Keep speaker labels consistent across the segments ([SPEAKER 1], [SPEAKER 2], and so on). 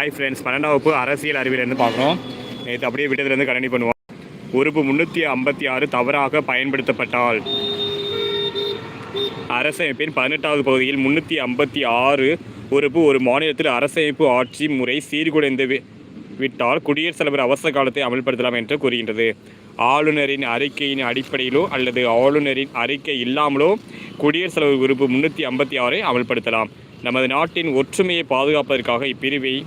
[SPEAKER 1] Hi friends பன்னெண்டாம் வகுப்பு அரசியல் அறிவியலேருந்து பார்க்குறோம். நேற்று அப்படியே விட்டதுலேருந்து கண்டினியூ பண்ணுவோம். உறுப்பு முந்நூற்றி ஐம்பத்தி ஆறு தவறாக பயன்படுத்தப்பட்டால் அரசமைப்பின் பதினெட்டாவது பகுதியில் முந்நூற்றி ஐம்பத்தி ஆறு உறுப்பு ஒரு மாநிலத்தில் அரசமைப்பு ஆட்சி முறை சீர்குலைந்து வி- விட்டால் குடியரசுத் தலைவர் அவசர காலத்தை அமல்படுத்தலாம் என்று கூறுகின்றது. ஆளுநரின் அறிக்கையின் அடிப்படையிலோ அல்லது ஆளுநரின் அறிக்கை இல்லாமலோ குடியரசுத் தலைவர் உறுப்பு முந்நூற்றி ஐம்பத்தி ஆறை அமல்படுத்தலாம். நமது நாட்டின் ஒற்றுமையை பாதுகாப்பதற்காக இப்பிரிவை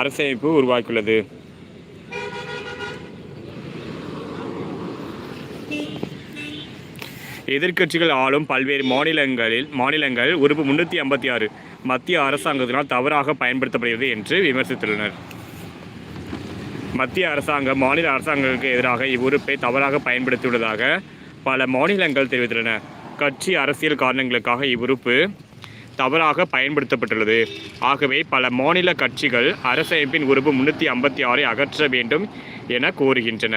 [SPEAKER 1] அரசமைப்பு உருவாக்கியுள்ளது. எதிர்க்கட்சிகள் ஆளும் பல்வேறு மாநிலங்களில் மாநிலங்கள் உறுப்பு முன்னூற்றி ஐம்பத்தி ஆறு. மத்திய அரசாங்கத்தினால் தவறாக பயன்படுத்தப்படுகிறது என்று விமர்சித்துள்ளனர். மத்திய அரசாங்கம் மாநில அரசாங்கங்களுக்கு எதிராக இவ்வுறுப்பை தவறாக பயன்படுத்தியுள்ளதாக பல மாநிலங்கள் தெரிவித்துள்ளன. கட்சி அரசியல் காரணங்களுக்காக இவ்வுறுப்பு தவறாக பயன்படுத்தப்பட்டுள்ளது. ஆகவே பல மாநில கட்சிகள் அரசமைப்பின் உறுப்பு முன்னூற்றி ஐம்பத்தி ஆறை அகற்ற வேண்டும் என கோருகின்றன.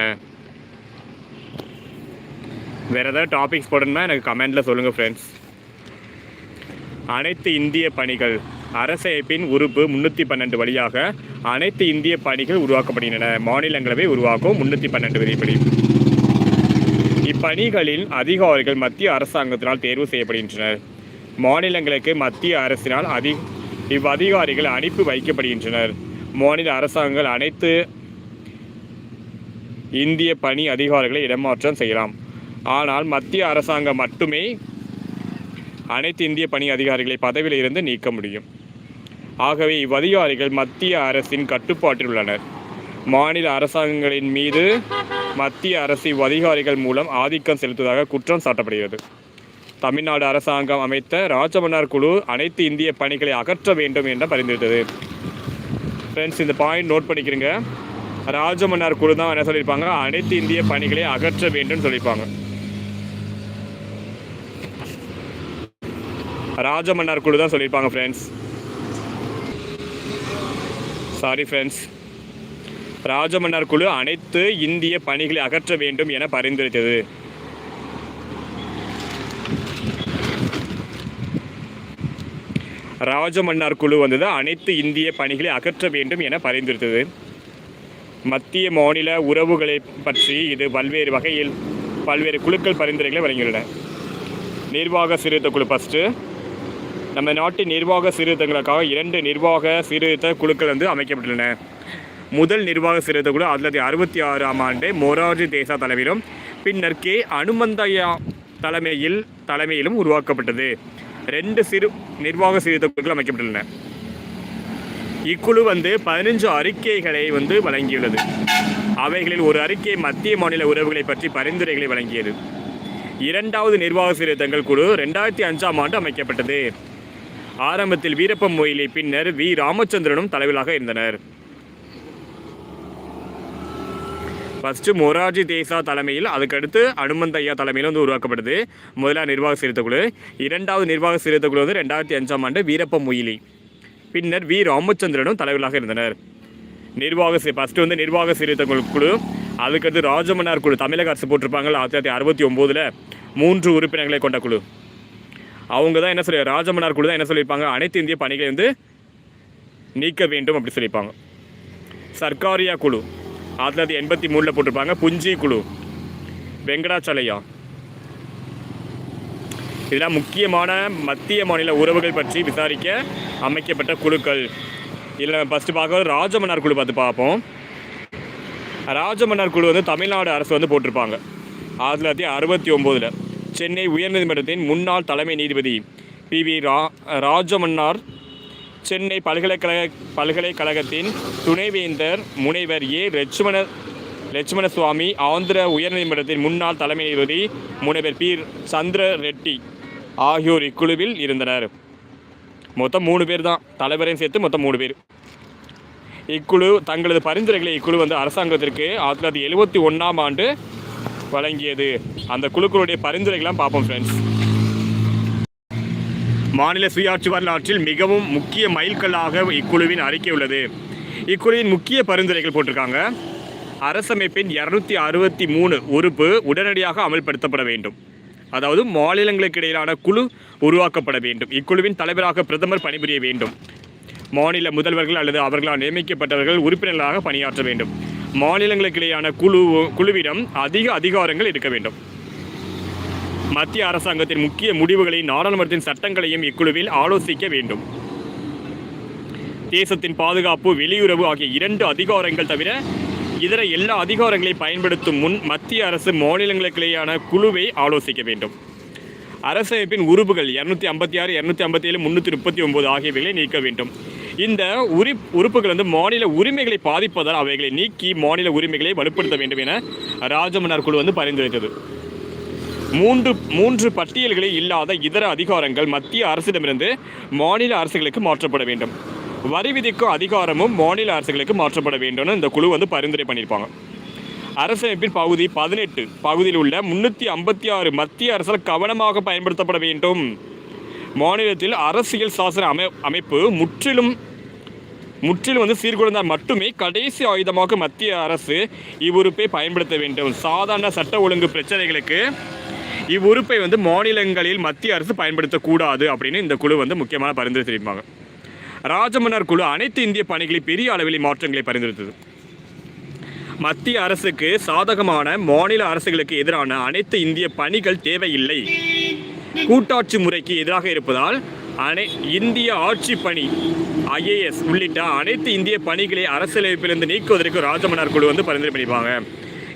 [SPEAKER 1] வேறு ஏதாவது டாபிக்ஸ் போடணும்னா எனக்கு கமெண்டில் சொல்லுங்கள் ஃப்ரெண்ட்ஸ் அனைத்து இந்திய பணிகள் அரசமைப்பின் உறுப்பு முன்னூற்றி பன்னெண்டு வழியாக அனைத்து இந்திய பணிகள் உருவாக்கப்படுகின்றன. மாநிலங்களவை உருவாக்கும் முன்னூற்றி பன்னெண்டு விதிப்படி இப்பணிகளில் அதிகாரிகள் மத்திய அரசாங்கத்தினால் தேர்வு செய்யப்படுகின்றனர். மாநிலங்களுக்கு மத்திய அரசினால் அதி இவ்வதிகாரிகள் அனுப்பி வைக்கப்படுகின்றனர். மாநில அரசாங்கங்கள் அனைத்து இந்திய பணி அதிகாரிகளை இடமாற்றம் செய்யலாம். ஆனால் மத்திய அரசாங்கம் மட்டுமே அனைத்து இந்திய பணி அதிகாரிகளை பதவியில் இருந்து நீக்க முடியும். ஆகவே இவ்வதிகாரிகள் மத்திய அரசின் கட்டுப்பாட்டில் உள்ளனர். மாநில அரசாங்கங்களின் மீது மத்திய அரசு இவ்வதிகாரிகள் மூலம் ஆதிக்கம் செலுத்துவதாக குற்றம் சாட்டப்படுகிறது. தமிழ்நாடு அரசாங்கம் அமைத்த ராஜமன்னார் குழு அனைத்து இந்திய பணிகளை அகற்ற வேண்டும் என்று பரிந்துரைத்தது. ஃப்ரெண்ட்ஸ் இந்த பாயிண்ட் நோட் பண்ணிக்கிறீங்க. ராஜமன்னார் குழு தான் என்ன சொல்லியிருப்பாங்க? அனைத்து இந்திய பணிகளை அகற்ற வேண்டும் சொல்லியிருப்பாங்க. ராஜமன்னார் குழு தான் சொல்லியிருப்பாங்க ஃப்ரெண்ட்ஸ் சாரி ஃப்ரெண்ட்ஸ் ராஜமன்னார் குழு அனைத்து இந்திய பணிகளை அகற்ற வேண்டும் என பரிந்துரைத்தது. ராஜமன்னார் குழு வந்தது அனைத்து இந்திய பணிகளை அகற்ற வேண்டும் என பரிந்துரைத்தது. மத்திய மாநில உறவுகளை பற்றி இது பல்வேறு வகையில் பல்வேறு குழுக்கள் பரிந்துரைகளை வழங்கியுள்ளன. நிர்வாக சீர்திருத்த குழு ஃபஸ்ட்டு நம்ம நாட்டின் நிர்வாக சீர்திருத்தங்களுக்காக இரண்டு நிர்வாக சீர்திருத்த குழுக்கள் வந்து அமைக்கப்பட்டுள்ளன. முதல் நிர்வாக சீர்திருத்த குழு ஆயிரத்தி தொள்ளாயிரத்தி அறுபத்தி ஆறாம் ஆண்டு மொரார்ஜி தேசா தலைமையிலும் பின்னர் கே அனுமந்தையா தலைமையில் தலைமையிலும் உருவாக்கப்பட்டது. ரெண்டு சிறு நிர்வாக சீர்திருத்த குழுக்கள் அமைக்கப்பட்டுள்ளன. இக்குழு வந்து பதினஞ்சு அறிக்கைகளை வந்து வழங்கியுள்ளது. அவைகளில் ஒரு அறிக்கை மத்திய மாநில உறவுகளை பற்றி பரிந்துரைகளை வழங்கியது. இரண்டாவது நிர்வாக சீர்திருத்தங்கள் குழு ரெண்டாயிரத்தி அஞ்சாம் ஆண்டு அமைக்கப்பட்டது. ஆரம்பத்தில் வீரப்ப மொய்லி பின்னர் வி. ராமச்சந்திரனும் தலைவராக இருந்தனர். ஃபஸ்ட்டு மொரார்ஜி தேசா தலைமையில் அதுக்கடுத்து அனுமந்த் ஐயா தலைமையில் வந்து உருவாக்கப்படுது. முதலாவது நிர்வாக சீர்திருத்த இரண்டாவது நிர்வாக சீர்திருத்த வந்து ரெண்டாயிரத்தி அஞ்சாம் ஆண்டு வீரப்ப மொயிலி. பின்னர் வி. ராமச்சந்திரனும் தலைவர்களாக இருந்தனர். நிர்வாக சீ ஃபஸ்ட்டு வந்து நிர்வாக சீர்திருத்த குழு- அதுக்கடுத்து ராஜமன்னார் குழு தமிழக அரசு போட்டிருப்பாங்க ஆயிரத்தி தொள்ளாயிரத்தி அறுபத்தி ஒம்போதில் மூன்று உறுப்பினர்களை கொண்ட குழு. அவங்க தான் என்ன சொல்லி ராஜமன்னார் குழு தான் என்ன சொல்லியிருப்பாங்க அனைத்து இந்திய பணிகளை வந்து நீக்க வேண்டும் அப்படி சொல்லியிருப்பாங்க. சர்க்காரியா குழு. ஆயிரத்தி தொள்ளாயிரத்தி எண்பத்தி மூணில் போட்டிருப்பாங்க. புஞ்சி குழு. வெங்கடாச்சலையா. இதெல்லாம் முக்கியமான மத்திய மாநில உறவுகள் பற்றி விசாரிக்க அமைக்கப்பட்ட குழுக்கள். இதில் ஃபஸ்ட்டு பார்க்க ராஜமன்னார் குழு பார்த்து பார்ப்போம். ராஜமன்னார் குழு வந்து தமிழ்நாடு அரசு வந்து போட்டிருப்பாங்க. ஆயிரத்தி தொள்ளாயிரத்தி அறுபத்தி ஒம்போதில். சென்னை உயர்நீதிமன்றத்தின் முன்னாள் தலைமை நீதிபதி பி வி ரா ராஜமன்னார் சென்னை பல்கலைக்கழக பல்கலைக்கழகத்தின் துணைவேந்தர் முனைவர் ஏ. லட்சுமண லட்சுமண சுவாமி ஆந்திர உயர்நீதிமன்றத்தின் முன்னாள் தலைமை நீதிபதி முனைவர் பி. சந்திர ரெட்டி ஆகியோர் இக்குழுவில் இருந்தனர். மொத்தம் மூணு பேர் தான். தலைவரையும் சேர்த்து மொத்தம் மூணு பேர். இக்குழு தங்களது பரிந்துரைகளை இக்குழு வந்து அரசாங்கத்திற்கு ஆயிரத்தி தொள்ளாயிரத்தி எழுபத்தி ஒன்றாம் ஆண்டு வழங்கியது. அந்த குழுக்களுடைய பரிந்துரைகள்லாம் பார்ப்போம் ஃப்ரெண்ட்ஸ் மாநில சுயாட்சி வரலாற்றில் மிகவும் முக்கிய மைல்கல்லாக இக்குழுவின் அறிக்கை உள்ளது. இக்குழுவின் முக்கிய பரிந்துரைகள் போட்டிருக்காங்க. அரசமைப்பின் இரநூத்தி அறுபத்தி மூணு உறுப்பு உடனடியாக அமல்படுத்தப்பட வேண்டும். அதாவது மாநிலங்களுக்கு இடையிலான குழு உருவாக்கப்பட வேண்டும். இக்குழுவின் தலைவராக பிரதமர் பணிபுரிய வேண்டும். மாநில முதல்வர்கள் அல்லது அவர்களால் நியமிக்கப்பட்டவர்கள் உறுப்பினர்களாக பணியாற்ற வேண்டும். மாநிலங்களுக்கிடையான குழு குழுவிடம் அதிக அதிகாரங்கள் இருக்க வேண்டும். மத்திய அரசாங்கத்தின் முக்கிய முடிவுகளை நாடாளுமன்றத்தின் சட்டங்களையும் இக்குழுவில் ஆலோசிக்க வேண்டும். தேசத்தின் பாதுகாப்பு வெளியுறவு ஆகிய இரண்டு அதிகாரங்கள் தவிர இதர எல்லா அதிகாரங்களையும் பயன்படுத்தும் முன் மத்திய அரசு மாநிலங்களுக்கிடையான குழுவை ஆலோசிக்க வேண்டும். அரசமைப்பின் உறுப்புகள் இரநூத்தி ஐம்பத்தி ஆறு இரநூத்தி ஐம்பத்தி ஏழு முந்நூற்றி முப்பத்தி ஒன்பது ஆகியவைகளை நீக்க வேண்டும். இந்த உரி உறுப்புகள் வந்து மாநில உரிமைகளை பாதிப்பதால் அவைகளை நீக்கி மாநில உரிமைகளை வலுப்படுத்த வேண்டும் என ராஜமன்னார் குழு வந்து பரிந்துரைத்தது. மூன்று மூன்று பட்டியல்களில் இல்லாத இதர அதிகாரங்கள் மத்திய அரசிடமிருந்து மாநில அரசுகளுக்கு மாற்றப்பட வேண்டும். வரி விதிக்கும் அதிகாரமும் மாநில அரசுகளுக்கு மாற்றப்பட வேண்டும்னு இந்த குழு வந்து பரிந்துரை பண்ணியிருப்பாங்க. அரசமைப்பின் பகுதி பதினெட்டு பகுதியில் உள்ள முன்னூற்றி ஐம்பத்தி ஆறு மத்திய அரசால் கவனமாக பயன்படுத்தப்பட வேண்டும். மாநிலத்தில் அரசியல் சாசன அமை அமைப்பு முற்றிலும் முற்றிலும் வந்து சீர்குலைந்தால் மட்டுமே கடைசி ஆயுதமாக மத்திய அரசு இவ்வுறுப்பை பயன்படுத்த வேண்டும். சாதாரண சட்ட ஒழுங்கு பிரச்சனைகளுக்கு இவ்வுறுப்பை வந்து மாநிலங்களில் மத்திய அரசு பயன்படுத்தக்கூடாது அப்படின்னு இந்த குழு வந்து முக்கியமான பரிந்துரை தெரிவிப்பாங்க ராஜமன்னர் குழு அனைத்து இந்திய பணிகளில் பெரிய அளவில் மாற்றங்களை பரிந்துரைத்தது. மத்திய அரசுக்கு சாதகமான மாநில அரசுகளுக்கு எதிரான அனைத்து இந்திய பணிகள் தேவையில்லை. கூட்டாட்சி முறைக்கு எதிராக இருப்பதால் அனை இந்திய ஆட்சி பணி ஐஏஎஸ் உள்ளிட்ட அனைத்து இந்திய பணிகளை அரசியலமைப்பிலிருந்து நீக்குவதற்கு ராஜமன்னார் குழு வந்து பரிந்துரை பண்ணிப்பாங்க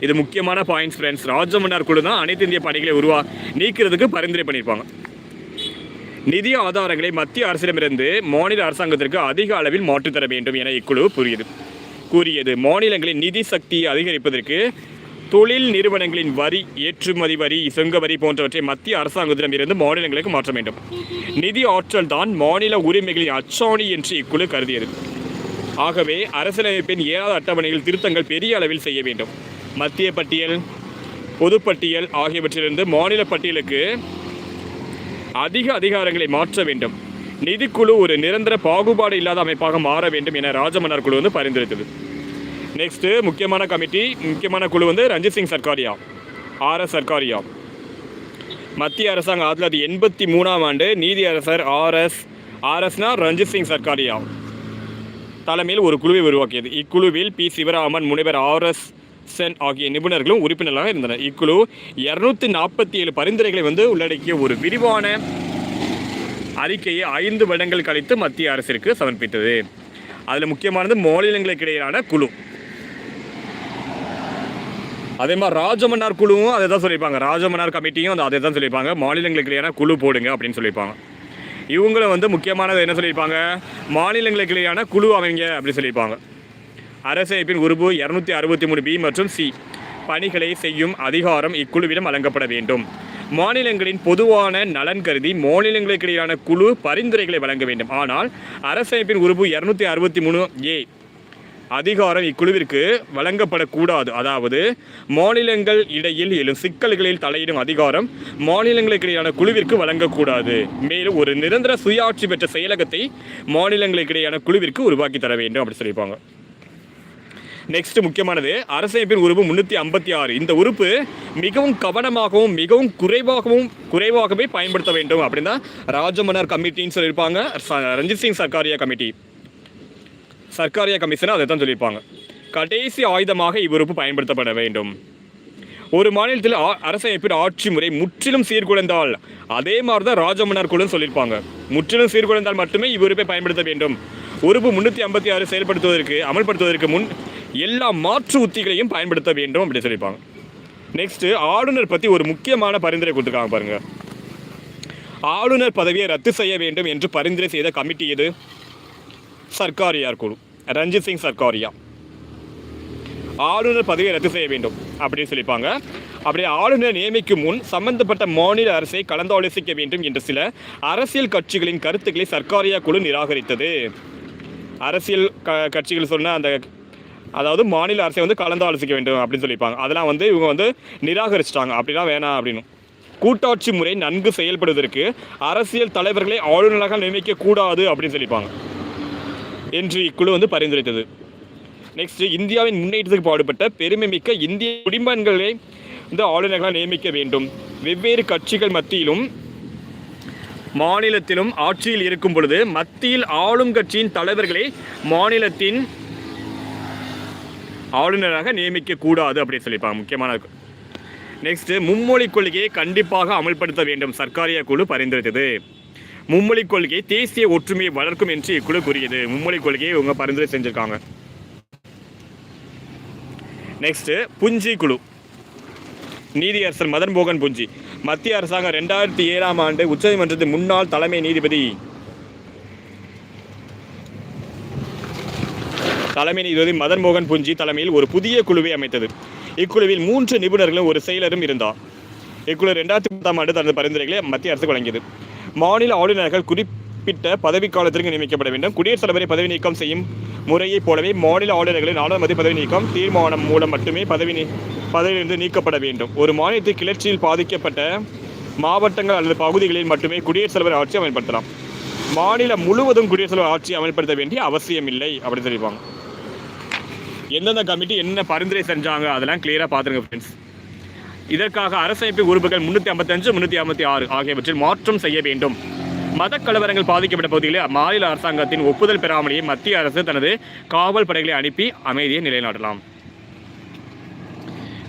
[SPEAKER 1] இது முக்கியமான பாயிண்ட்ஸ் ஃப்ரெண்ட்ஸ் ராஜமன்னார் குழு தான் அனைத்து இந்திய பணிகளை உருவா நீக்கிறதுக்கு பரிந்துரை பண்ணியிருப்பாங்க. நிதி ஆதாரங்களை மத்திய அரசிடமிருந்து மாநில அரசாங்கத்திற்கு அதிக அளவில் மாற்றித் தர வேண்டும் என இக்குழு கூறியது. கூறியது மாநிலங்களின் நிதி சக்தியை அதிகரிப்பதற்கு தொழில் நிறுவனங்களின் வரி ஏற்றுமதி வரி சுங்க வரி போன்றவற்றை மத்திய அரசாங்கத்திடமிருந்து மாநிலங்களுக்கு மாற்ற வேண்டும். நிதி ஆற்றல் தான் மாநில உரிமைகளின் அச்சாணி என்று இக்குழு கருதியது. ஆகவே அரசியலமைப்பின் ஏழாவது அட்டவணையில் திருத்தங்கள் பெரிய அளவில் செய்ய வேண்டும். மத்திய பட்டியல் பொதுப்பட்டியல் ஆகியவற்றிலிருந்து மாநில பட்டியலுக்கு அதிக அதிகாரங்களை மாற்ற வேண்டும். நிதிக்குழு ஒரு நிரந்தர பாகுபாடு இல்லாத அமைப்பாக மாற வேண்டும் என ராஜமன்னார் குழு வந்து பரிந்துரைத்தது. நெக்ஸ்ட்டு முக்கியமான கமிட்டி முக்கியமான குழு வந்து ரஞ்சித் சிங் சர்க்காரியா ஆர்எஸ் சர்க்காரியா மத்திய அரசாங்கம் ஆயிரத்தி தொள்ளாயிரத்தி எண்பத்தி மூணாம் ஆண்டு நீதி அரசர் ஆர்எஸ் ஆர்எஸ்னா ரஞ்சித் சிங் சர்க்காரியா தலைமையில் ஒரு குழுவை உருவாக்கியது. இக்குழுவில் பி. சிவராமன் முனைவர் ஆர்எஸ் சென் ஆகிய நிபுணர்களும் உறுப்பினர்களாக இருந்தனர். இக்குழு இரநூத்தி நாற்பத்தி ஏழு பரிந்துரைகளை வந்து உள்ளடக்கிய ஒரு விரிவான அறிக்கையை ஐந்து வருடங்கள் கழித்து மத்திய அரசிற்கு சமர்ப்பித்தது. அதில் முக்கியமானது மாநிலங்களுக்கு இடையிலான குழு. அதே மாதிரி ராஜமன்னார் குழுவும் அதை தான் சொல்லியிருப்பாங்க. ராஜமன்னார் கமிட்டியும் அந்த அதை தான் சொல்லியிருப்பாங்க. மாநிலங்களுக்கு இடையான குழு போடுங்க அப்படின்னு சொல்லியிருப்பாங்க. இவங்களும் வந்து முக்கியமானது என்ன சொல்லியிருப்பாங்க? மாநிலங்களுக்கு இடையான குழு அமைங்க அப்படின்னு சொல்லியிருப்பாங்க. அரசமைப்பின் உறுப்பு இரநூத்தி அறுபத்தி மூணு பி மற்றும் சி பணிகளை செய்யும் அதிகாரம் இக்குழுவிடம் வழங்கப்பட வேண்டும். மாநிலங்களின் பொதுவான நலன் கருதி மாநிலங்களுக்கிடையிலான குழு பரிந்துரைகளை வழங்க வேண்டும். ஆனால் அரசமைப்பின் உறுப்பு இரநூத்தி அறுபத்தி மூணு ஏ அதிகாரம் இக்குழுவிற்கு வழங்கப்படக்கூடாது. அதாவது மாநிலங்கள் இடையில் எழும் சிக்கல்களில் தலையிடும் அதிகாரம் மாநிலங்களுக்கிடையான குழுவிற்கு வழங்கக்கூடாது. மேலும் ஒரு நிரந்தர சுயாட்சி பெற்ற செயலகத்தை மாநிலங்களுக்கிடையான குழுவிற்கு உருவாக்கி தர வேண்டும். அப்படி சொல்லியிருப்பாங்க. நெக்ஸ்ட் முக்கியமானது அரசமைப்பின் உறுப்பு முன்னூற்றி ஐம்பத்தி ஆறு. இந்த உறுப்பு மிகவும் கவனமாகவும் மிகவும் குறைவாகவும் குறைவாகவே பயன்படுத்த வேண்டும். அப்படின்னா ராஜமன்னர் கமிட்டின்னு சொல்லியிருப்பாங்க. ச- ரஞ்சித் சிங் சர்க்காரியா கமிட்டி. சர்க்காரியா கமிஷன் அதை தான் சொல்லியிருப்பாங்க. கடைசி ஆயுதமாக இவ்வுறுப்பு பயன்படுத்தப்பட வேண்டும். ஒரு மாநிலத்தில் அரசமைப்பின் ஆட்சி முறை முற்றிலும் சீர்குலைந்தால் அதே மாதிரி தான் ராஜமன்னர் குழு சொல்லியிருப்பாங்க. முற்றிலும் சீர்குலைந்தால் மட்டுமே இவ்வுறுப்பை பயன்படுத்த வேண்டும். உறுப்பு முன்னூற்றி ஐம்பத்தி ஆறு செயல்படுத்துவதற்கு அமல்படுத்துவதற்கு முன் எல்லா மாற்று உத்திகளையும் பயன்படுத்த வேண்டும் அப்படி சொல்லியிருப்பாங்க. நெக்ஸ்ட் ஆளுநர் பற்றி ஒரு முக்கியமான பரிந்துரை கொடுத்துருக்காங்க பாருங்க. ஆளுநர் பதவியை ரத்து செய்ய வேண்டும் என்று பரிந்துரை செய்த கமிட்டி எது? சர்க்காரியார் குழு. ரஞ்சித் சிங் சர்க்காரியா. ஆளுநர் பதவியை ரத்து செய்ய வேண்டும் அப்படின்னு சொல்லியிருப்பாங்க. அப்படி ஆளுநர் நியமிக்கும் முன் சம்பந்தப்பட்ட மாநில அரசை கலந்தாலோசிக்க வேண்டும் என்ற சில அரசியல் கட்சிகளின் கருத்துக்களை சர்க்காரியா குழு நிராகரித்தது. அரசியல் க கட்சிகள் சொன்ன அந்த அதாவது மாநில அரசை வந்து கலந்து ஆலோசிக்க வேண்டும் அப்படின்னு சொல்லியிருப்பாங்க. அதெல்லாம் வந்து இவங்க வந்து நிராகரிச்சிட்டாங்க. அப்படிலாம் வேணாம் அப்படின்னு கூட்டாட்சி முறை நன்கு செயல்படுவதற்கு அரசியல் தலைவர்களை ஆளுநராக நியமிக்க கூடாது அப்படின்னு சொல்லியிருப்பாங்க. என்று இக்குழு வந்து பரிந்துரைத்தது. நெக்ஸ்ட் இந்தியாவின் முன்னேற்றத்துக்கு பாடுபட்ட பெருமைமிக்க இந்திய குடிமகன்களை வந்து ஆளுநர்களாக நியமிக்க வேண்டும். வெவ்வேறு கட்சிகள் மத்தியிலும் மாநிலத்திலும் ஆட்சியில் இருக்கும் பொழுது மத்தியில் ஆளும் கட்சியின் தலைவர்களை மாநிலத்தின் ஆளுநராக நியமிக்கக்கூடாது அப்படின்னு சொல்லியிருப்பாங்க முக்கியமான நெக்ஸ்ட்டு மும்மொழி கொள்கையை கண்டிப்பாக அமல்படுத்த வேண்டும் சர்க்காரிய குழு பரிந்துரைத்தது. மும்மொழி கொள்கை தேசிய ஒற்றுமையை வளர்க்கும் என்று இக்குழு கூறியது. மும்மொழி கொள்கையை இவங்க பரிந்துரை செஞ்சுருக்காங்க. நெக்ஸ்ட்டு புஞ்சி குழு. நீதியரசர் மதன் மோகன் புஞ்சி. மத்திய அரசாங்கம் ரெண்டாயிரத்தி ஏழாம் ஆண்டு உச்சநீதிமன்றத்தின் முன்னாள் தலைமை நீதிபதி. தலைமை நீதிபதி மதன் மோகன் புஞ்சி தலைமையில் ஒரு புதிய குழுவை அமைத்தது. இக்குழுவில் மூன்று நிபுணர்களும் ஒரு செயலரும் இருந்தார் இக்குழு ரெண்டாயிரத்தி பத்தாம் ஆண்டு தனது பரிந்துரைகளை மத்திய அரசு வழங்கியது. மாநில ஆளுநர்கள் குறிப்பிட்ட பதவிக்காலத்திற்கு நியமிக்கப்பட வேண்டும். குடியரசுத் தலைவரை பதவி நீக்கம் செய்யும் முறையைப் போலவே மாநில ஆளுநர்களின் நாடாளுமன்ற பதவி நீக்கம் தீர்மானம் மூலம் மட்டுமே பதவி நீ பதவியிலிருந்து நீக்கப்பட வேண்டும். ஒரு மாநிலத்தில் கிளர்ச்சியில் பாதிக்கப்பட்ட மாவட்டங்கள் அல்லது பகுதிகளில் மட்டுமே குடியரசுத் தலைவர் ஆட்சி அமல்படுத்தலாம். மாநிலம் முழுவதும் குடியரசுத் தலைவர் ஆட்சி அமல்படுத்த வேண்டிய அவசியமில்லை அப்படின்னு சொல்லியிருப்பாங்க எந்தெந்த கமிட்டி என்ன பரிந்துரை செஞ்சாங்க அதெல்லாம் கிளியராக பார்த்துருங்க ஃப்ரெண்ட்ஸ் இதற்காக அரசமைப்பு உறுப்புகள் முன்னூற்றி ஐம்பத்தஞ்சு முன்னூற்றி ஐம்பத்தி ஆறு ஆகியவற்றில் மாற்றம் செய்ய வேண்டும். மத கலவரங்கள் பாதிக்கப்பட்ட பகுதிகளில் மாநில அரசாங்கத்தின் ஒப்புதல் பெறாமலேயே மத்திய அரசு தனது காவல் படைகளை அனுப்பி அமைதியை நிலைநாட்டலாம்.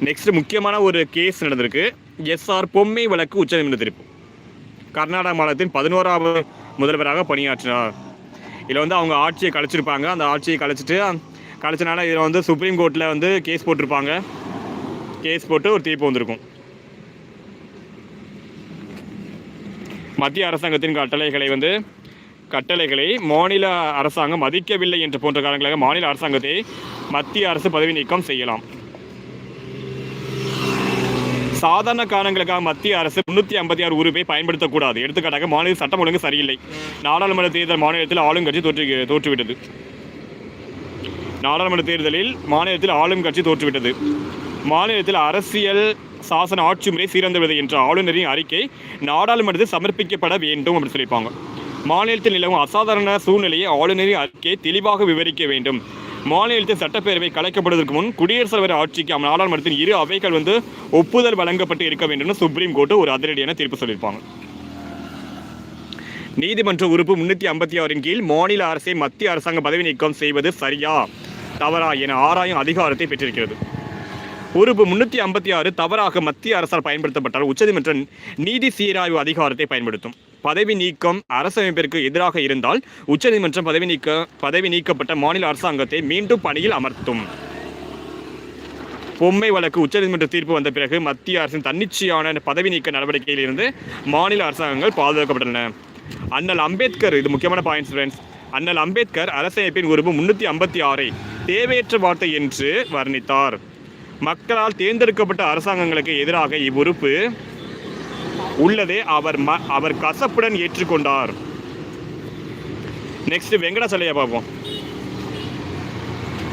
[SPEAKER 1] நெக்ஸ்ட் முக்கியமான ஒரு கேஸ் நடந்திருக்கு. எஸ்ஆர் பொம்மை வழக்கு உச்சநீதிமன்ற தீர்ப்பு கர்நாடக மாநிலத்தின் பதினோராவது முதல்வராக பணியாற்றினார். இதில் வந்து அவங்க ஆட்சியை கலைச்சிருப்பாங்க. அந்த ஆட்சியை கலைச்சிட்டு கழிச்சனால இதில் வந்து சுப்ரீம் கோர்ட்டில் வந்து கேஸ் போட்டிருப்பாங்க. கேஸ் போட்டு ஒரு தீர்ப்பு வந்திருக்கும். மத்திய அரசாங்கத்தின் கட்டளைகளை வந்து கட்டளைகளை மாநில அரசாங்கம் மதிக்கவில்லை என்ற போன்ற காரணங்களாக மாநில அரசாங்கத்தை மத்திய அரசு பதவி நீக்கம் செய்யலாம். சாதாரண காரணங்களுக்காக மத்திய அரசு முன்னூற்றி ஐம்பத்தி ஆறு உறுப்பை பயன்படுத்தக்கூடாது. எடுத்துக்காட்டாக மாநில சட்டம் ஒழுங்கு சரியில்லை. நாடாளுமன்ற தேர்தல் மாநிலத்தில் ஆளும் கட்சி தோற்று தோற்றுவிட்டது. நாடாளுமன்ற தேர்தலில் மாநிலத்தில் ஆளும் கட்சி தோற்றுவிட்டது. மாநிலத்தில் அரசியல் சாசன ஆட்சி முறை சீரந்துள்ளது என்ற ஆளுநரின் அறிக்கை நாடாளுமன்றத்தில் சமர்ப்பிக்கப்பட வேண்டும் அப்படின்னு சொல்லியிருப்பாங்க. மாநிலத்தில் நிலவும் அசாதாரண சூழ்நிலையை ஆளுநரின் அறிக்கை தெளிவாக விவரிக்க வேண்டும். மாநிலத்தில் சட்டப்பேரவை கலைக்கப்படுவதற்கு முன் குடியரசுத் தலைவர் ஆட்சிக்கு நாடாளுமன்றத்தின் இரு அவைகள் வந்து ஒப்புதல் வழங்கப்பட்டு இருக்க வேண்டும் சுப்ரீம் கோர்ட்டு ஒரு அதிரடியான தீர்ப்பு சொல்லியிருப்பாங்க. நீதிமன்ற உறுப்பு முன்னூற்றி ஐம்பத்தி ஆறின் கீழ் மாநில அரசை மத்திய அரசாங்கம் பதவி நீக்கம் செய்வது சரியா? தவறா என ஆராயும் அதிகாரத்தை பெற்றிருக்கிறது. உறுப்பு முன்னூற்றி ஐம்பத்தி ஆறு தவறாக மத்திய அரசால் பயன்படுத்தப்பட்டால் உச்சநீதிமன்ற நீதி சீராய்வு அதிகாரத்தை பயன்படுத்தும். பதவி நீக்கம் அரசமைப்பிற்கு எதிராக இருந்தால் உச்சநீதிமன்றம் பதவி நீக்க பதவி நீக்கப்பட்ட மாநில அரசாங்கத்தை மீண்டும் பணியில் அமர்த்தும். பொம்மை வழக்கு உச்சநீதிமன்ற தீர்ப்பு வந்த பிறகு மத்திய அரசின் தன்னிச்சையான பதவி நீக்க நடவடிக்கையில் இருந்து மாநில அரசாங்கங்கள் பாதுகாக்கப்பட்டன. அண்ணல் அம்பேத்கர் இது முக்கியமான பாயிண்ட்ஸ் ஃப்ரெண்ட்ஸ் அண்ணல் அம்பேத்கர் அரசமைப்பின் உறுப்பு முன்னூற்றி ஐம்பத்தி ஆறை தேவையற்ற வார்த்தை என்று வர்ணித்தார். மக்களால் தேர்ந்தெடுக்கப்பட்ட அரசாங்கங்களுக்கு எதிராக இவ்வுறுப்பு உள்ளதே அவர் ம அவர் கசப்புடன் ஏற்றுக்கொண்டார். நெக்ஸ்ட் வெங்கடாச்சலையா பார்ப்போம்.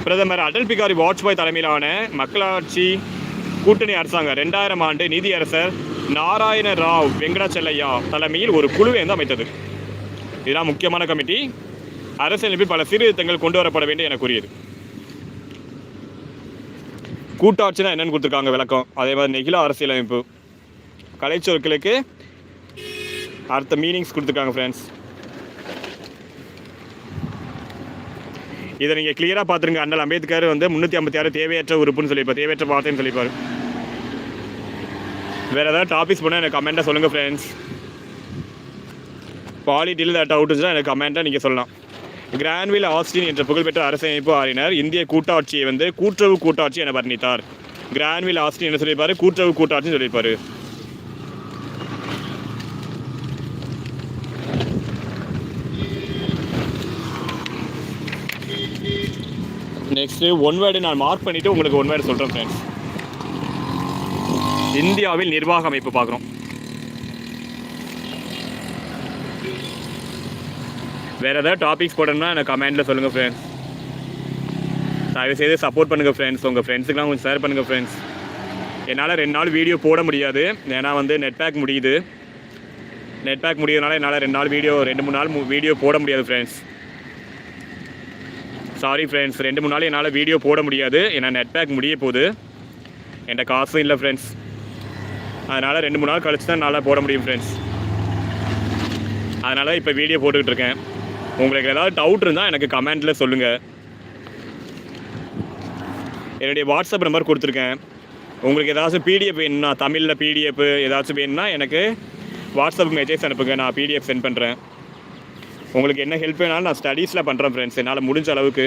[SPEAKER 1] பிரதமர் அடல் பிகாரி வாஜ்பாய் தலைமையிலான மக்களாட்சி கூட்டணி அரசாங்கம் ரெண்டாயிரம் ஆண்டு நீதியரசர் நாராயண ராவ் வெங்கடாச்சலையா தலைமையில் ஒரு குழுவை வந்து அமைத்தது. இதுதான் முக்கியமான கமிட்டி. அரசியலமைப்பில் பல சீர்திருத்தங்கள் கொண்டு வரப்பட வேண்டும் என கூறியது. கூட்டாட்சினா என்னென்னு கொடுத்துருக்காங்க விளக்கம். அதே மாதிரி நெகிழ அரசியலமைப்பு. கலைச்சொற்களுக்கு அடுத்த மீனிங்ஸ் கொடுத்துருக்காங்க ஃப்ரெண்ட்ஸ் இதை நீங்கள் கிளியராக பார்த்துருங்க. அண்ணல் அம்பேத்கர் வந்து முந்நூற்றி ஐம்பத்தி ஆறு தேவையற்ற உறுப்புன்னு சொல்லியிருப்பார். தேவையற்ற வார்த்தைன்னு சொல்லியிருப்பார். வேறு ஏதாவது டாபிக்ஸ் பண்ணால் எனக்கு கமெண்ட்டாக சொல்லுங்கள் ஃப்ரெண்ட்ஸ் பாலிட்டியில் ஏதாவது டவுட் இருந்துச்சுன்னா எனக்கு கமெண்ட்டாக நீங்கள் சொல்லலாம். கிரான்வில் ஆஸ்டின் என்ற புகழ்பெற்ற அரசமைப்பு ஆறினர் இந்திய கூட்டாட்சியை வந்து கூட்டுறவு கூட்டாட்சி என வர்ணித்தார். கிரான்வில் ஆஸ்டின் என்ன சொல்லியிருப்பாரு? கூட்டுறவு கூட்டாட்சின்னு சொல்லியிருப்பாரு. நெக்ஸ்ட்டு ஒன் வேர்டு நான் மார்க் பண்ணிவிட்டு உங்களுக்கு ஒன் வேர்டு சொல்கிறேன் ஃப்ரெண்ட்ஸ் இந்தியாவில் நிர்வாக அமைப்பு பார்க்குறோம் வேறு ஏதாவது டாபிக்ஸ் போடணும்னா எனக்கு கமெண்ட்டில் சொல்லுங்கள் ஃப்ரெண்ட்ஸ் தயவு செய்து சப்போர்ட் பண்ணுங்கள் ஃப்ரெண்ட்ஸ் உங்கள் ஃப்ரெண்ட்ஸுக்கெலாம் கொஞ்சம் ஷேர் பண்ணுங்கள் ஃப்ரெண்ட்ஸ் என்னால் ரெண்டு நாள் வீடியோ போட முடியாது. ஏன்னா வந்து நெட் பேக் முடியுது. நெட் பேக் முடியறதுனால என்னால் ரெண்டு நாள் வீடியோ ரெண்டு மூணு நாள் வீடியோ போட முடியாது ஃப்ரெண்ட்ஸ் சாரி ஃப்ரெண்ட்ஸ் ரெண்டு மூணு நாள் என்னால் வீடியோ போட முடியாது. ஏன்னா நெட் பேக் முடிய போகுது. என்கிட்ட காசும் இல்லை ஃப்ரெண்ட்ஸ் அதனால் ரெண்டு மூணு நாள் கழிச்சு தான் என்னால் போட முடியும் ஃப்ரெண்ட்ஸ் அதனால் இப்போ வீடியோ போட்டுக்கிட்டு இருக்கேன். உங்களுக்கு ஏதாவது டவுட் இருந்தால் எனக்கு கமெண்ட்டில் சொல்லுங்கள் என்னுடைய வாட்ஸ்அப் நம்பர் கொடுத்துருக்கேன். உங்களுக்கு ஏதாச்சும் பிடிஎஃப் வேணும்னா தமிழில் பிடிஎஃப் ஏதாச்சும் வேணும்னா எனக்கு வாட்ஸ்அப் மெசேஜ் அனுப்புங்க. நான் பிடிஎஃப் சென்ட் பண்ணுறேன் உங்களுக்கு என்ன ஹெல்ப் வேணாலும் நான் ஸ்டடீஸில் பண்ணுறேன் ஃப்ரெண்ட்ஸ் என்னால் முடிஞ்ச அளவுக்கு.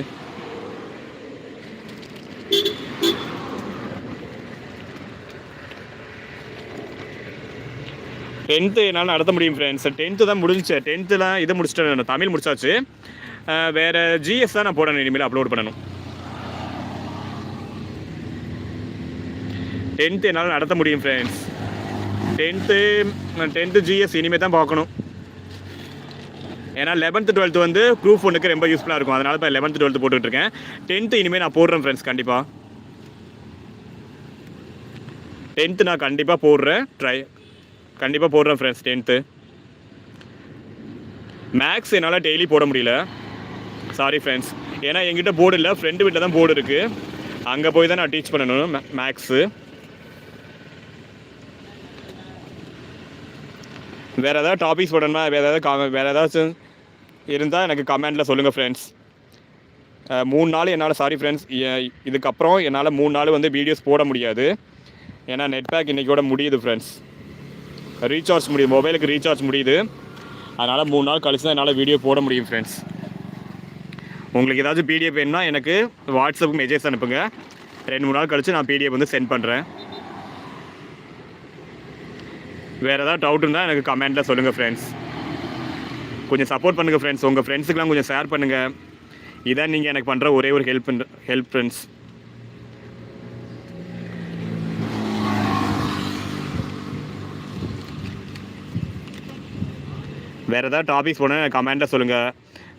[SPEAKER 1] டென்த்து என்னால் நடத்த முடியும் ஃப்ரெண்ட்ஸ் டென்த்து தான் முடிஞ்சு டென்த்தில் இதை முடிச்சிட்டேன் நான். தமிழ் முடிச்சாச்சு. வேறு ஜிஎஸ் தான் நான் போடணும் இனிமேல் அப்லோட் பண்ணணும். டென்த்து என்னால் நடத்த முடியும் ஃப்ரெண்ட்ஸ் டென்த்து டென்த்து ஜிஎஸ் இனிமேல் தான் பார்க்கணும். ஏன்னா லெவன்த்து டுவெல்த்து வந்து ப்ரூஃப் ஒன்றுக்கு ரொம்ப யூஸ்ஃபுல்லாக இருக்கும். அதனால் இப்போ லெவன்த்து டுவெல்த்து போட்டுட்டு இருக்கேன். டென்த்து இனிமேல் நான் போடுறேன் ஃப்ரெண்ட்ஸ் கண்டிப்பாக டென்த்து நான் கண்டிப்பாக போடுறேன். ட்ரை கண்டிப்பாக போடுறேன் ஃப்ரெண்ட்ஸ் டென்த்து மேக்ஸ் என்னால் டெய்லி போட முடியல. சாரி ஃப்ரெண்ட்ஸ் ஏன்னா என்கிட்ட போர்டு இல்லை ஃப்ரெண்டு வீட்டில் தான் போர்டு இருக்குது அங்கே போய் தான் நான் டீச் பண்ணணும் மேக்ஸு வேறு ஏதாவது டாபிக்ஸ் போடணுமா? வேறு ஏதாவது கா வேறு ஏதாச்சும் இருந்தால் எனக்கு கமெண்ட்டில் சொல்லுங்கள் ஃப்ரெண்ட்ஸ் மூணு நாள் என்னால் சாரி ஃப்ரெண்ட்ஸ் இதுக்கப்புறம் என்னால் மூணு நாள் வந்து வீடியோஸ் போட முடியாது. ஏன்னா நெட் பேக் இன்றைக்கோட முடியுது ஃப்ரெண்ட்ஸ் ரீசார்ஜ் முடியுது மொபைலுக்கு ரீசார்ஜ் முடியுது. அதனால் மூணு நாள் கழிச்சு தான் என்னால் வீடியோ போட முடியும் ஃப்ரெண்ட்ஸ் உங்களுக்கு ஏதாச்சும் பிடிஎஃப் வேணும்னா எனக்கு வாட்ஸ்அப்புக்கு மெசேஜ் அனுப்புங்க. ரெண்டு மூணு நாள் கழிச்சு நான் பிடிஎஃப் வந்து சென்ட் பண்ணுறேன் வேறு ஏதாவது டவுட் இருந்தால் எனக்கு கமெண்ட்டில் சொல்லுங்கள் ஃப்ரெண்ட்ஸ் கொஞ்சம் சப்போர்ட் பண்ணுங்கள் ஃப்ரெண்ட்ஸ் உங்கள் ஃப்ரெண்ட்ஸுக்கெலாம் கொஞ்சம் ஷேர் பண்ணுங்கள் இதான் நீங்கள் எனக்கு பண்ணுற ஒரே ஒரு ஹெல்ப் ஹெல்ப் ஃப்ரெண்ட்ஸ் வேறு ஏதாவது டாபிக்ஸ் போனால் கமெண்ட்டில் சொல்லுங்கள்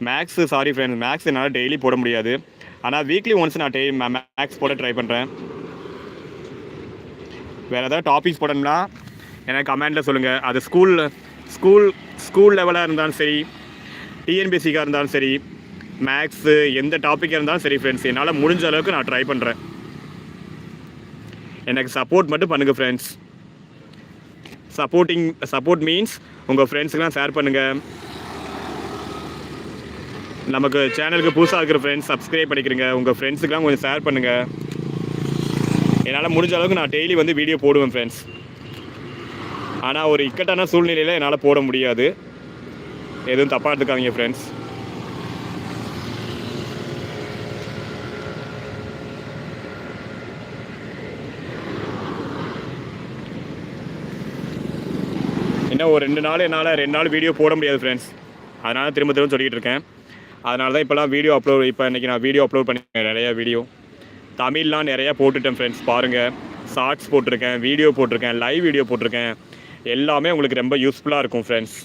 [SPEAKER 1] மேக்ஸு சாரி ஃப்ரெண்ட்ஸ் மேக்ஸ் என்னால் டெய்லி போட முடியாது. ஆனால் வீக்லி ஒன்ஸ் நான் டெய் மேக்ஸ் போட ட்ரை பண்ணுறேன் வேறு ஏதாவது டாபிக்ஸ் போடணும்னா எனக்கு கமெண்ட்டில் சொல்லுங்கள் அது ஸ்கூலில் ஸ்கூல் ஸ்கூல் லெவலாக இருந்தாலும் சரி டிஎன்பிஎஸ்சிக்காக இருந்தாலும் சரி மேக்ஸு எந்த டாப்பிக்காக இருந்தாலும் சரி ஃப்ரெண்ட்ஸ் என்னால் முடிஞ்ச அளவுக்கு நான் ட்ரை பண்ணுறேன் எனக்கு சப்போர்ட் மட்டும் பண்ணுங்கள் ஃப்ரெண்ட்ஸ் சப்போர்ட்டிங் சப்போர்ட் மீன்ஸ் உங்கள் ஃப்ரெண்ட்ஸுக்கெலாம் ஷேர் பண்ணுங்கள் நமக்கு சேனலுக்கு புதுசாக இருக்கிற ஃப்ரெண்ட்ஸ் சப்ஸ்கிரைப் பண்ணிக்கிறங்க. உங்கள் ஃப்ரெண்ட்ஸுக்கெலாம் கொஞ்சம் ஷேர் பண்ணுங்கள் என்னால் முடிஞ்ச அளவுக்கு நான் டெய்லி வந்து வீடியோ போடுவேன் ஃப்ரெண்ட்ஸ் ஆனால் ஒரு இக்கட்டான சூழ்நிலையில் என்னால் போட முடியாது. எதுவும் தப்பாக எடுத்துக்காதீங்க ஃப்ரெண்ட்ஸ் இன்னும் ஒரு ரெண்டு நாள் என்னால் ரெண்டு நாள் வீடியோ போட முடியாது ஃப்ரெண்ட்ஸ் அதனால் திரும்ப திரும்ப சொல்லிகிட்டு இருக்கேன். அதனால தான் இப்போலாம் வீடியோ அப்லோட் இப்போ இன்றைக்கி நான் வீடியோ அப்லோட் பண்ணியிருக்கேன் நிறையா வீடியோ தமிழ்லாம் நிறையா போட்டுட்டேன் ஃப்ரெண்ட்ஸ் பாருங்கள் ஷார்ட்ஸ் போட்டிருக்கேன் வீடியோ போட்டிருக்கேன் லைவ் வீடியோ போட்டிருக்கேன். எல்லாமே உங்களுக்கு ரொம்ப யூஸ்ஃபுல்லாக இருக்கும் ஃப்ரெண்ட்ஸ்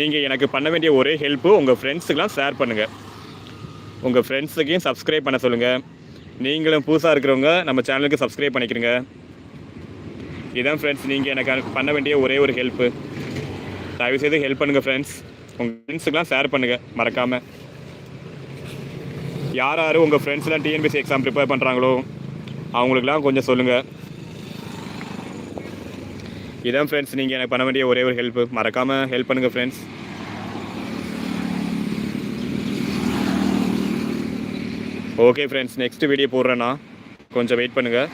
[SPEAKER 1] நீங்கள் எனக்கு பண்ண வேண்டிய ஒரே ஹெல்ப்பு உங்கள் ஃப்ரெண்ட்ஸுக்கெலாம் ஷேர் பண்ணுங்கள் உங்கள் ஃப்ரெண்ட்ஸுக்கையும் சப்ஸ்கிரைப் பண்ண சொல்லுங்கள் நீங்களும் புதுசாக இருக்கிறவங்க நம்ம சேனலுக்கு சப்ஸ்கிரைப் பண்ணிக்கிறங்க இதான் ஃப்ரெண்ட்ஸ் நீங்கள் எனக்கு பண்ண வேண்டிய ஒரே ஒரு ஹெல்ப்பு தயவுசெய்து ஹெல்ப் பண்ணுங்கள் ஃப்ரெண்ட்ஸ் உங்கள் ஃப்ரெண்ட்ஸுக்கெலாம் ஷேர் பண்ணுங்கள் மறக்காமல் யார் யார் உங்கள் ஃப்ரெண்ட்ஸ்லாம் டிஎன்பிசி எக்ஸாம் ப்ரிப்பேர் பண்ணுறாங்களோ அவங்களுக்குலாம் கொஞ்சம் சொல்லுங்கள் இதான் ஃப்ரெண்ட்ஸ் நீங்கள் எனக்கு பண்ண வேண்டிய ஒரே ஒரு ஹெல்ப்பு மறக்காமல் ஹெல்ப் பண்ணுங்கள் friends okay friends next video போடுறேன்னா கொஞ்சம் வெயிட் பண்ணுங்கள்